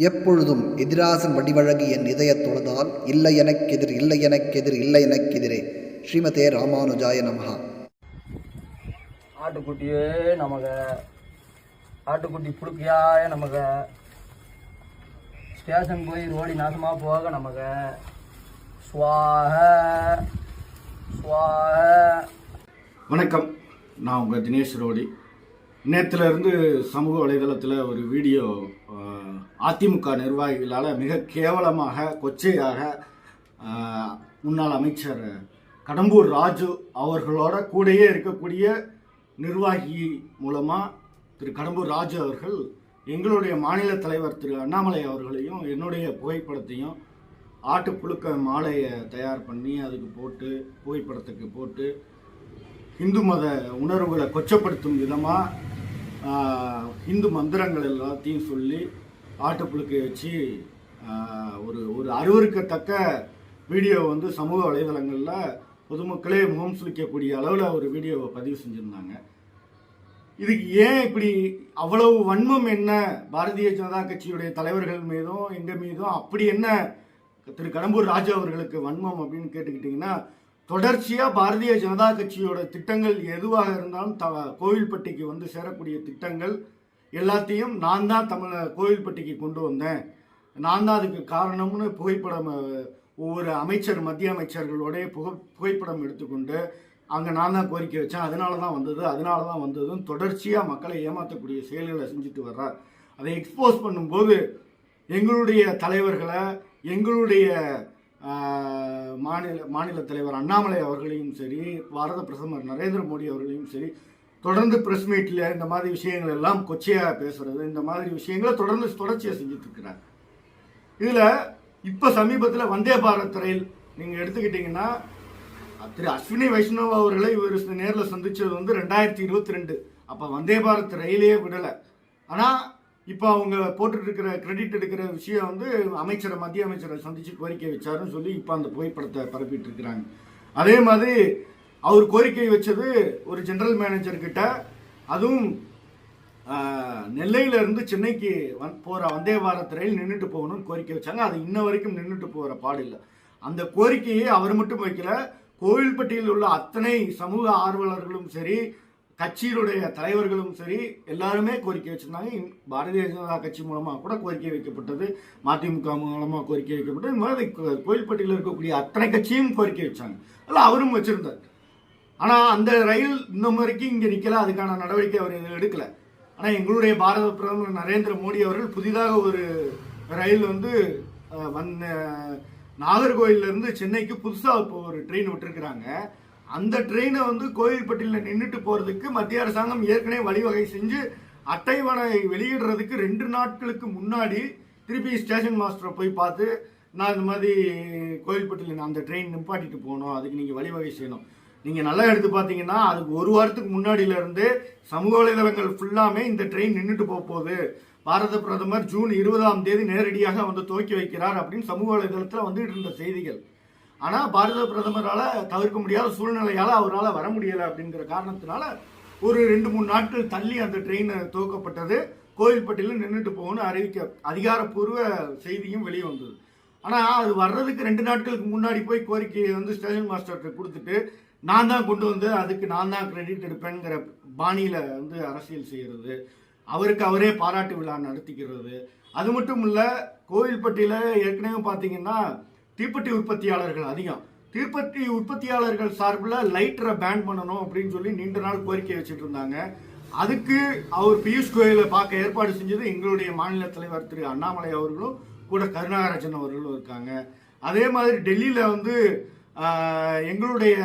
எப்பொழுதும் எதிராசன் வடிவழகு என் தொழுதால் இல்லை எனக்கெதிர் இல்லை எனக்கெதிர் இல்லை எனக்கெதிரே ஸ்ரீமதே ராமானுஜாய நமஹா. ஆட்டுக்குட்டியே நமக ஆட்டுக்குட்டி புழுக்கையாய நமக. ஸ்டேஷன் போய் ரோடி நாசமாக போக நமக. சுவாக சுவாக. வணக்கம். நான் உங்கள் தினேஷ் ரோடி. நேத்துல இருந்து சமூக வலைதளத்தில் ஒரு வீடியோ அதிமுக நிர்வாகிகளால் மிக கேவலமாக கொச்சையாக முன்னாள் அமைச்சர் கடம்பூர் ராஜு அவர்களோட கூடயே இருக்கக்கூடிய நிர்வாகி மூலமாக திரு கடம்பூர் ராஜு அவர்கள் எங்களுடைய மாநில தலைவர் திரு அண்ணாமலை அவர்களையும் என்னுடைய புகைப்படத்தையும் ஆட்டுப்புழுக்க மாலையை தயார் பண்ணி அதுக்கு போட்டு புகைப்படத்துக்கு போட்டு இந்து மத உணர்வுகளை கொச்சப்படுத்தும் விதமாக இந்து மந்திரங்கள் எல்லாத்தையும் சொல்லி ஆட்டுப்புழுக்கை வச்சு ஒரு ஒரு அருவருக்கத்தக்க வீடியோ வந்து சமூக வலைதளங்களில் பொதுமக்களே முகம் சுளிக்கக்கூடிய அளவில் ஒரு வீடியோவை பதிவு செஞ்சுருந்தாங்க. இதுக்கு ஏன் இப்படி அவ்வளவு வன்மம் என்ன பாரதிய ஜனதா கட்சியுடைய தலைவர்கள் மீதும் எங்கள் மீதும் அப்படி என்ன திரு கடம்பூர் ராஜா அவர்களுக்கு வன்மம் அப்படின்னு கேட்டுக்கிட்டிங்கன்னா தொடர்ச்சியாக பாரதிய ஜனதா கட்சியோட திட்டங்கள் எதுவாக இருந்தாலும் த கோவில்பட்டிக்கு வந்து சேரக்கூடிய திட்டங்கள் எல்லாத்தையும் நான் தான் தமிழ கோவில்பட்டிக்கு கொண்டு வந்தேன். நான் தான் அதுக்கு காரணம்னு புகைப்படம் ஒவ்வொரு அமைச்சர் மத்திய அமைச்சர்களோடைய புகை புகைப்படம் எடுத்துக்கொண்டு அங்கே நான் தான் கோரிக்கை வச்சேன். அதனால தான் வந்தது அதனால தான் வந்ததுன்னு தொடர்ச்சியாக மக்களை ஏமாற்றக்கூடிய செயல்களை செஞ்சுட்டு வர்றார். அதை எக்ஸ்போஸ் பண்ணும்போது எங்களுடைய தலைவர்களை எங்களுடைய மாநில மாநில தலைவர் அண்ணாமலை அவர்களையும் சரி பாரத பிரதமர் நரேந்திர மோடி அவர்களையும் சரி தொடர்ந்து பிரஸ் மீட்டில் இந்த மாதிரி விஷயங்கள் எல்லாம் கொச்சையாக பேசுறது இந்த மாதிரி விஷயங்களை தொடர்ந்து தொடர்ச்சியாக செஞ்சுட்டு இதில் இப்போ சமீபத்தில் வந்தே பாரத் ரயில் நீங்கள் எடுத்துக்கிட்டிங்கன்னா திரு அஸ்வினி வைஷ்ணவ் அவர்களை இவர் நேரில் சந்தித்தது வந்து ரெண்டாயிரத்தி இருபத்தி ரெண்டு. அப்போ வந்தே பாரத் ரயிலே விடலை. ஆனால் இப்போ அவங்க போட்டுட்டு இருக்கிற கிரெடிட் எடுக்கிற விஷயம் வந்து அமைச்சரை மத்திய அமைச்சரை சந்திச்சு கோரிக்கை வச்சாருன்னு சொல்லி இப்போ அந்த புகைப்படத்தை பரப்பிட்டு இருக்கிறாங்க. அதே மாதிரி அவர் கோரிக்கை வச்சது ஒரு ஜெனரல் மேனேஜர்கிட்ட அதுவும் நெல்லையிலிருந்து சென்னைக்கு வந் போகிற வந்தே பாரத் ரயில் நின்றுட்டு போகணும்னு கோரிக்கை வச்சாங்க. அது இன்ன வரைக்கும் நின்றுட்டு போகிற பாடில்லை அந்த கோரிக்கையை அவர் மட்டும் வைக்கல கோவில்பட்டியில் உள்ள அத்தனை சமூக ஆர்வலர்களும் சரி கட்சியினுடைய தலைவர்களும் சரி எல்லாருமே கோரிக்கை வச்சிருந்தாங்க. இன்- பாரதிய ஜனதா கட்சி மூலமா கூட கோரிக்கை வைக்கப்பட்டது. மதிமுக மூலமா கோரிக்கை வைக்கப்பட்டது. இந்த மாதிரி இருக்கக்கூடிய அத்தனை கட்சியும் கோரிக்கை வச்சாங்க. அல்ல அவரும் வச்சிருந்தார். ஆனா அந்த ரயில் இன்னும் வரைக்கும் இங்க நிக்கல. அதுக்கான நடவடிக்கை அவர் எதுவும் எடுக்கல. ஆனா எங்களுடைய பாரத பிரதமர் நரேந்திர மோடி அவர்கள் புதிதாக ஒரு ரயில் வந்து வந்த நாகர்கோவில்லேருந்து சென்னைக்கு புதுசாக இப்போ ஒரு ட்ரெயின் விட்டுருக்குறாங்க. அந்த ட்ரெயினை வந்து கோயில்பட்டியில் நின்றுட்டு போகிறதுக்கு மத்திய அரசாங்கம் ஏற்கனவே வழிவகை செஞ்சு அட்டைவனை வெளியிடுறதுக்கு ரெண்டு நாட்களுக்கு முன்னாடி திருப்பி ஸ்டேஷன் மாஸ்டரை போய் பார்த்து நான் இந்த மாதிரி கோயில்பட்டியில் அந்த ட்ரெயின் நிப்பாட்டிட்டு போகணும் அதுக்கு நீங்கள் வழிவகை செய்யணும். நீங்கள் நல்லா எடுத்து பார்த்தீங்கன்னா அதுக்கு ஒரு வாரத்துக்கு முன்னாடியிலேருந்து சமூக வலைதளங்கள் ஃபுல்லாமே இந்த ட்ரெயின் நின்றுட்டு போக போகுது. பாரத பிரதமர் ஜூன் இருபதாம் தேதி நேரடியாக வந்து துவக்கி வைக்கிறார் அப்படின்னு சமூக வலைதளத்தில் வந்துட்டு இருந்த செய்திகள். ஆனால் பாரத பிரதமரால் தவிர்க்க முடியாத சூழ்நிலையால் அவரால் வர முடியலை அப்படிங்கிற காரணத்தினால ஒரு ரெண்டு மூணு நாட்கள் தள்ளி அந்த ட்ரெயின் துவக்கப்பட்டது. கோயில்பட்டியில் நின்றுட்டு போகணும்னு அறிவிக்க அதிகாரப்பூர்வ செய்தியும் வெளியே வந்தது. ஆனால் அது வர்றதுக்கு ரெண்டு நாட்களுக்கு முன்னாடி போய் கோரிக்கையை வந்து ஸ்டேஷன் மாஸ்டர்கிட்ட கொடுத்துட்டு நான் தான் கொண்டு வந்து அதுக்கு நான் தான் கிரெடிட் எடுப்பேங்கிற பாணியில் வந்து அரசியல் செய்கிறது அவருக்கு அவரே பாராட்டு விழா நடத்திக்கிறது. அது மட்டும் இல்லை கோவில்பட்டியில் ஏற்கனவே பார்த்தீங்கன்னா தீப்பெட்டி உற்பத்தியாளர்கள் அதிகம். தீப்பெட்டி உற்பத்தியாளர்கள் சார்பில் லைட்டரை பேன் பண்ணணும் அப்படின்னு சொல்லி நீண்ட நாள் கோரிக்கை வச்சுட்டு இருந்தாங்க அதுக்கு அவர் பியூஷ் கோயிலை பார்க்க ஏற்பாடு செஞ்சது எங்களுடைய மாநில தலைவர் திரு அண்ணாமலை அவர்களும் கூட கருணாகராஜன் அவர்களும் இருக்காங்க. அதே மாதிரி டெல்லியில் வந்து எங்களுடைய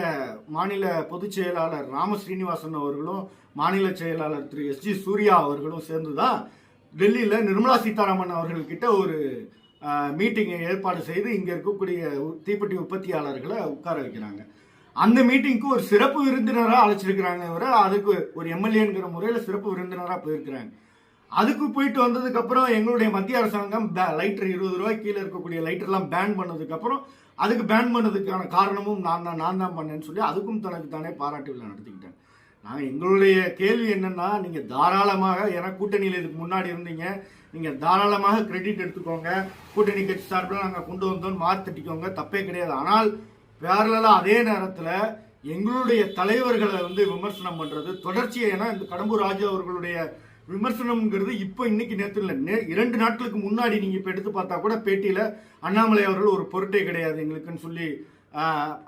மாநில பொதுச் செயலாளர் ராம ஸ்ரீனிவாசன் அவர்களும் மாநில செயலாளர் திரு எஸ் ஜி சூர்யா அவர்களும் சேர்ந்து தான் டெல்லியில் நிர்மலா சீதாராமன் அவர்கள்கிட்ட ஒரு மீட்டிங்கை ஏற்பாடு செய்து இங்கே இருக்கக்கூடிய தீப்பெட்டி உற்பத்தியாளர்களை உட்கார வைக்கிறாங்க. அந்த மீட்டிங்க்கு ஒரு சிறப்பு விருந்தினராக அழைச்சிருக்கிறாங்க தவிர அதுக்கு ஒரு எம்எல்ஏங்கிற முறையில் சிறப்பு விருந்தினராக போயிருக்கிறாங்க. அதுக்கு போயிட்டு வந்ததுக்கப்புறம் எங்களுடைய மத்திய அரசாங்கம் லைட்டர் இருபது ரூபாய் கீழே இருக்கக்கூடிய லைட்டர்லாம் பேன் பண்ணதுக்கப்புறம் அதுக்கு பேன் பண்ணதுக்கான காரணமும் நான் தான் நான் தான் பண்ணேன்னு சொல்லி அதுக்கும் தனக்கு தானே பாராட்டு விழா நடத்திக்கிட்டேன் நாங்கள் எங்களுடைய கேள்வி என்னன்னா நீங்கள் தாராளமாக ஏன்னா கூட்டணியில் இதுக்கு முன்னாடி இருந்தீங்க நீங்கள் தாராளமாக கிரெடிட் எடுத்துக்கோங்க. கூட்டணி கட்சி சார்பில் நாங்கள் கொண்டு வந்தோம் மாற்றிட்டிக்கோங்க தட்டிக்கோங்க தப்பே கிடையாது. ஆனால் பேரலா அதே நேரத்தில் எங்களுடைய தலைவர்களை வந்து விமர்சனம் பண்ணுறது தொடர்ச்சியை ஏன்னா இந்த கடம்பூர் ராஜு அவர்களுடைய விமர்சனம்ங்கிறது இப்போ இன்னைக்கு நேரத்தில் இல்லை. நே- இரண்டு நாட்களுக்கு முன்னாடி நீங்கள் இப்போ எடுத்து பார்த்தா கூட பேட்டியில் அண்ணாமலை அவர்கள் ஒரு பொருட்டே கிடையாது எங்களுக்குன்னு சொல்லி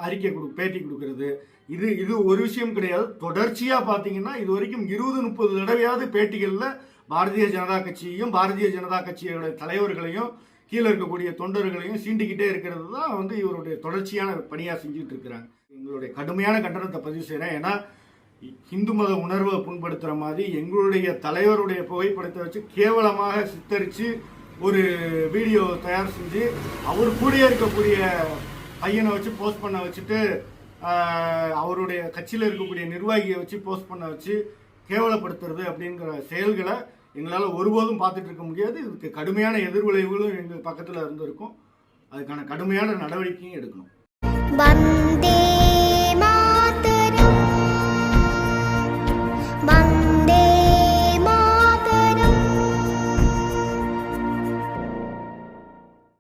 அறிக்கை கொடு பேட்டி கொடுக்கறது. இது இது ஒரு விஷயம் கிடையாது. தொடர்ச்சியாக பார்த்தீங்கன்னா இது வரைக்கும் இருபது முப்பது தடவையாவது பேட்டிகளில் பாரதிய ஜனதா கட்சியையும் பாரதிய ஜனதா கட்சியோட தலைவர்களையும் கீழே இருக்கக்கூடிய தொண்டர்களையும் சீண்டிக்கிட்டே இருக்கிறது தான் வந்து இவருடைய தொடர்ச்சியான பணியாக செஞ்சுட்டு இருக்கிறாங்க. எங்களுடைய கடுமையான கண்டனத்தை பதிவு செய்கிறேன் ஏன்னா இந்து மத உணர்வை புண்படுத்துகிற மாதிரி எங்களுடைய தலைவருடைய புகைப்படத்தை வச்சு கேவலமாக சித்தரித்து ஒரு வீடியோ தயார் செஞ்சு அவர் கூடயே இருக்கக்கூடிய பையனை வச்சு போஸ்ட் பண்ண வச்சுட்டு அவருடைய கட்சியில் இருக்கக்கூடிய நிர்வாகியை வச்சு போஸ்ட் பண்ண வச்சு கேவலப்படுத்துறது அப்படிங்கிற செயல்களை எங்களால் ஒருபோதும் பார்த்துட்டு இருக்க முடியாது. இதுக்கு கடுமையான எதிர்விளைவுகளும் எங்கள் பக்கத்தில் இருந்திருக்கும். அதுக்கான கடுமையான நடவடிக்கையும் எடுக்கணும்.